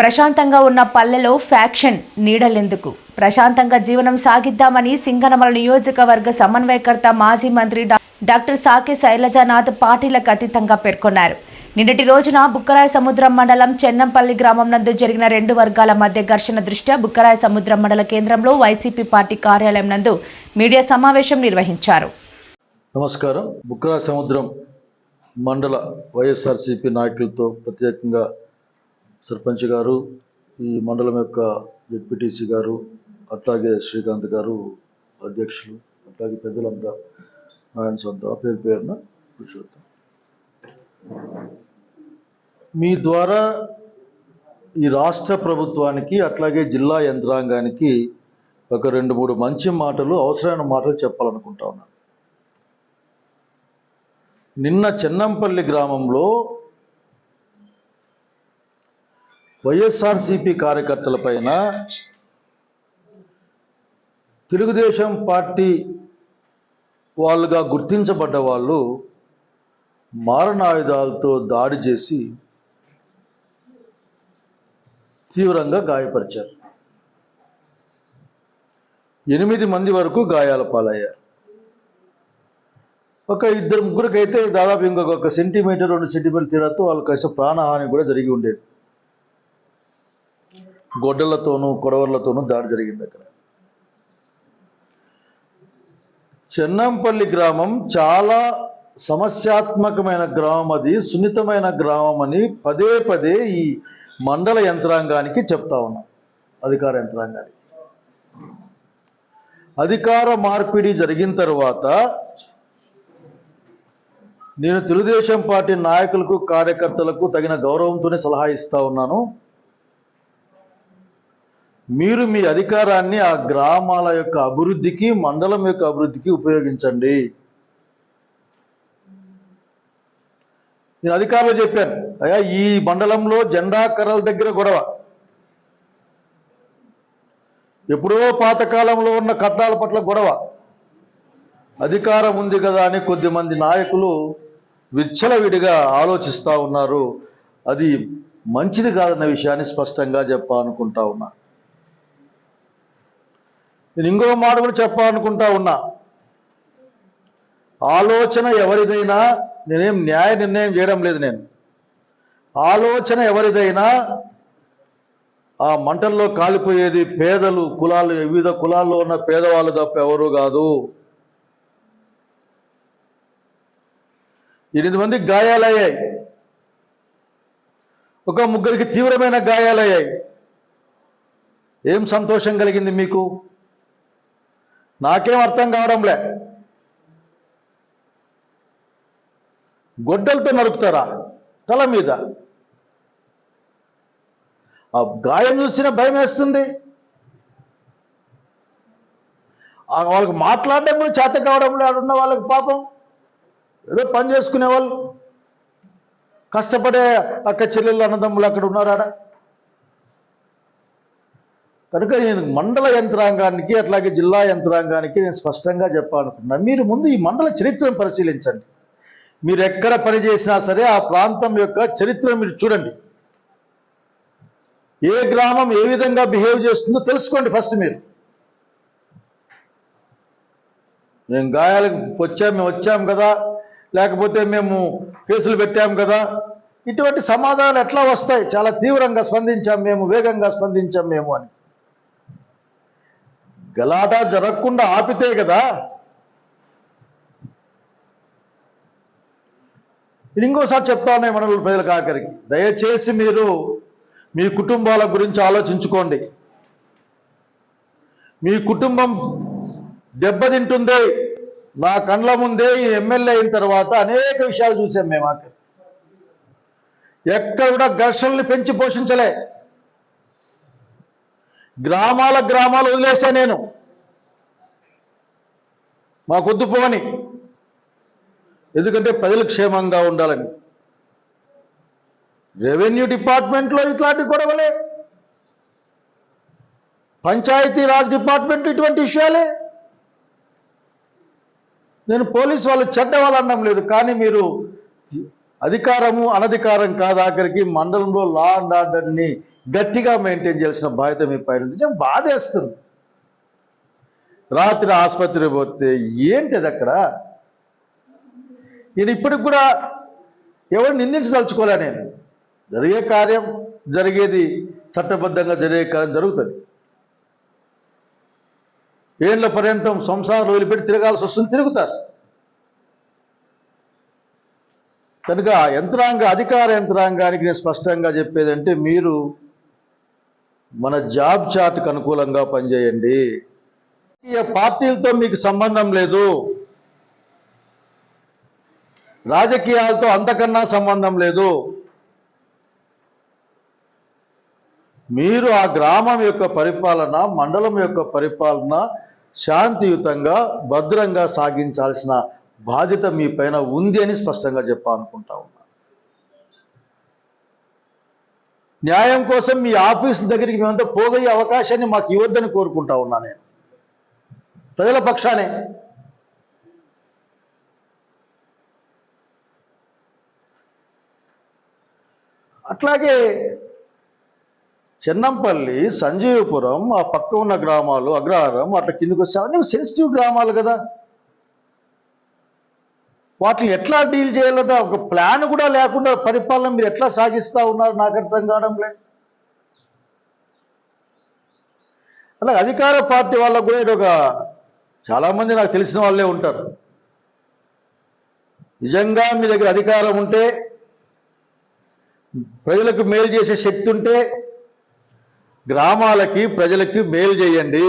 ప్రశాంతంగా ఉన్న పల్లెలో ఫ్యాక్షన్ నీడలెందుకు? ప్రశాంతంగా జీవనం సాగిద్దామని సింగనమల నియోజకవర్గ సమన్వయకర్త మాజీ మంత్రి డాక్టర్ సాకే శైలజానాథ్ పార్టీలకు అతీతంగా పేర్కొన్నారు. నిన్నటి రోజున బుక్కరాయ సముద్రం మండలం చెన్నంపల్లి గ్రామం నందు జరిగిన రెండు వర్గాల మధ్య ఘర్షణ దృష్ట్యా బుక్కరాయ సముద్రం మండల కేంద్రంలో వైసీపీ పార్టీ కార్యాలయం నందు మీడియా సమావేశం నిర్వహించారు. నమస్కారం. బుక్కరాయ సముద్రం మండల వైఎస్ఆర్సీపీ నాయకులతో ప్రత్యేకంగా సర్పంచ్ గారు ఈ మండలం యొక్క జెడ్పీటీసీ గారు అట్లాగే శ్రీకాంత్ గారు అధ్యక్షులు అట్లాగే పెద్దలంతా ఆయన సొంత పేరు పేరున కూర్చోద్దాం మీ ద్వారా ఈ రాష్ట్ర ప్రభుత్వానికి అట్లాగే జిల్లా యంత్రాంగానికి ఒక రెండు మూడు మంచి మాటలు అవసరమైన మాటలు చెప్పాలనుకుంటా ఉన్నాను. నిన్న చెన్నంపల్లి గ్రామంలో వైఎస్ఆర్సిపి కార్యకర్తల పైన తెలుగుదేశం పార్టీ వాళ్ళుగా గుర్తించబడ్డ వాళ్ళు మారణాయుధాలతో దాడి చేసి తీవ్రంగా గాయపరిచారు. ఎనిమిది మంది వరకు గాయాల పాలయ్యారు. ఒక ఇద్దరు ముగ్గురికైతే దాదాపు ఇంకొక ఒక సెంటీమీటర్ రెండు సెంటీమీటర్ తేడాతో వాళ్ళకి కలిసి ప్రాణహాని కూడా జరిగి ఉండేది. గొడ్డలతోనూ కొడవర్లతోనూ దాడి జరిగింది అక్కడ. చెన్నంపల్లి గ్రామం చాలా సమస్యాత్మకమైన గ్రామం అది సున్నితమైన గ్రామం అని పదే పదే ఈ మండల యంత్రాంగానికి చెప్తా ఉన్నాం అధికార యంత్రాంగానికి. అధికార మార్పిడి జరిగిన తర్వాత నేను తెలుగుదేశం పార్టీ నాయకులకు కార్యకర్తలకు తగిన గౌరవంతోనే సలహా ఇస్తా ఉన్నాను. మీరు మీ అధికారాన్ని ఆ గ్రామాల యొక్క అభివృద్ధికి మండలం యొక్క అభివృద్ధికి ఉపయోగించండి. నేను అధికారులు చెప్పాను అయ్యా ఈ మండలంలో జెండా కర్రల దగ్గర గొడవ. ఎప్పుడో పాతకాలంలో ఉన్న కట్నాల పట్ల గొడవ. అధికారం ఉంది కదా అని కొద్దిమంది నాయకులు విచ్చలవిడిగా ఆలోచిస్తూ ఉన్నారు. అది మంచిది కాదన్న విషయాన్ని స్పష్టంగా చెప్పాలనుకుంటా ఉన్నా. నేను ఇంకో మాట కూడా చెప్పాలనుకుంటా ఉన్నా. ఆలోచన ఎవరిదైనా నేనేం న్యాయ నిర్ణయం చేయడం లేదు నేను. ఆలోచన ఎవరిదైనా ఆ మంటల్లో కాలిపోయేది పేదలు కులాలు వివిధ కులాల్లో ఉన్న పేదవాళ్ళు తప్ప ఎవరు కాదు. ఎనిమిది మందికి గాయాలయ్యాయి. ఒక ముగ్గురికి తీవ్రమైన గాయాలయ్యాయి. ఏం సంతోషం కలిగింది మీకు? నాకేం అర్థం కావడంలే. గొడ్డలతో నరుకుతారా? తల మీద. ఆ గాయం చూసిన భయం వేస్తుంది. వాళ్ళకి మాట్లాడడం కూడా చేత కావడం లేదు. ఉన్న వాళ్ళకి పాపం. ఏదో పని చేసుకునే వాళ్ళు కష్టపడే అక్క చెల్లెళ్ళు అన్నదమ్ములు అక్కడ ఉన్నారాడా? కనుక నేను మండల యంత్రాంగానికి అట్లాగే జిల్లా యంత్రాంగానికి నేను స్పష్టంగా చెప్పాలనుకుంటున్నాను మీరు ముందు ఈ మండల చరిత్రను పరిశీలించండి. మీరు ఎక్కడ పని చేసినా సరే ఆ ప్రాంతం యొక్క చరిత్ర మీరు చూడండి. ఏ గ్రామం ఏ విధంగా బిహేవ్ చేస్తుందో తెలుసుకోండి ఫస్ట్ మీరు. మేము గాయాలకు వచ్చాం మేము వచ్చాం కదా. లేకపోతే మేము కేసులు పెట్టాం కదా. ఇటువంటి సమాధానాలు ఎట్లా వస్తాయి? చాలా తీవ్రంగా స్పందించాం మేము వేగంగా స్పందించాం మేము అని. గలాట జరగకుండా ఆపితే కదా? ఇది ఇంకోసారి చెప్తా ఉన్నాయి మన ప్రజలకు ఆఖరికి. దయచేసి మీరు మీ కుటుంబాల గురించి ఆలోచించుకోండి. మీ కుటుంబం దెబ్బతింటుంది నా కండ్ల ముందే ఈ ఎమ్మెల్యే అయిన తర్వాత అనేక విషయాలు చూసాం మేము ఆఖరి ఎక్కడ కూడా ఘర్షణల్ని పెంచి పోషించలే. గ్రామాల గ్రామాలు వదిలేసా నేను. మాకొద్దు పోని. ఎందుకంటే ప్రజలు క్షేమంగా ఉండాలని. రెవెన్యూ డిపార్ట్మెంట్లో ఇట్లాంటి గొడవలే. పంచాయతీ రాజ్ డిపార్ట్మెంట్ ఇటువంటి విషయాలే. నేను పోలీస్ వాళ్ళు చెడ్డ వాళ్ళు అనడం లేదు కానీ మీరు అధికారము అనధికారం కాదు. ఆఖరికి మండలంలో లా అండ్ ఆర్డర్ని గట్టిగా మెయింటైన్ చేయాల్సిన బాధ్యత మీ పైన నిజం బాధేస్తుంది రాత్రి ఆసుపత్రికి పోతే ఏంటిది అక్కడ? నేను ఇప్పటికి కూడా ఎవరు నిందించదలుచుకోలే నేను. జరిగే కార్యం జరిగేది చట్టబద్ధంగా జరిగే కార్యం జరుగుతుంది. ఏళ్ళ పర్యంతం సంసారం వదిలిపెట్టి తిరగాల్సి వస్తుంది తిరుగుతారు. కనుక యంత్రాంగ అధికార యంత్రాంగానికి నేను స్పష్టంగా చెప్పేదంటే మీరు మన జాబ్ చార్ట్కి అనుకూలంగా పనిచేయండి. రాజకీయ పార్టీలతో మీకు సంబంధం లేదు. రాజకీయాలతో అంతకన్నా సంబంధం లేదు. మీరు ఆ గ్రామం యొక్క పరిపాలన మండలం యొక్క పరిపాలన శాంతియుతంగా భద్రంగా సాగించాల్సిన బాధ్యత మీ పైన ఉంది అని స్పష్టంగా చెప్పాలనుకుంటా ఉన్నా న్యాయం కోసం మీ ఆఫీస్ దగ్గరికి మేమంతా పోగయ్యే అవకాశాన్ని మాకు ఇవ్వద్దని కోరుకుంటా ఉన్నా నేను. ప్రజల పక్షానే. అట్లాగే చెన్నంపల్లి సంజీవపురం ఆ పక్క ఉన్న గ్రామాలు అగ్రహారం అట్లా కిందకు వస్తే అవన్నీ సెన్సిటివ్ గ్రామాలు కదా. వాటిని ఎట్లా డీల్ చేయాలన్న ఒక ప్లాన్ కూడా లేకుండా పరిపాలన మీరు ఎట్లా సాగిస్తూ ఉన్నారు నాకు అర్థం కావడం లేదు. అలాగే అధికార పార్టీ వాళ్ళకు కూడా ఇది ఒక చాలామంది నాకు తెలిసిన వాళ్ళే ఉంటారు. నిజంగా మీ దగ్గర అధికారం ఉంటే ప్రజలకు మేలు చేసే శక్తి ఉంటే గ్రామాలకి ప్రజలకి మేలు చేయండి.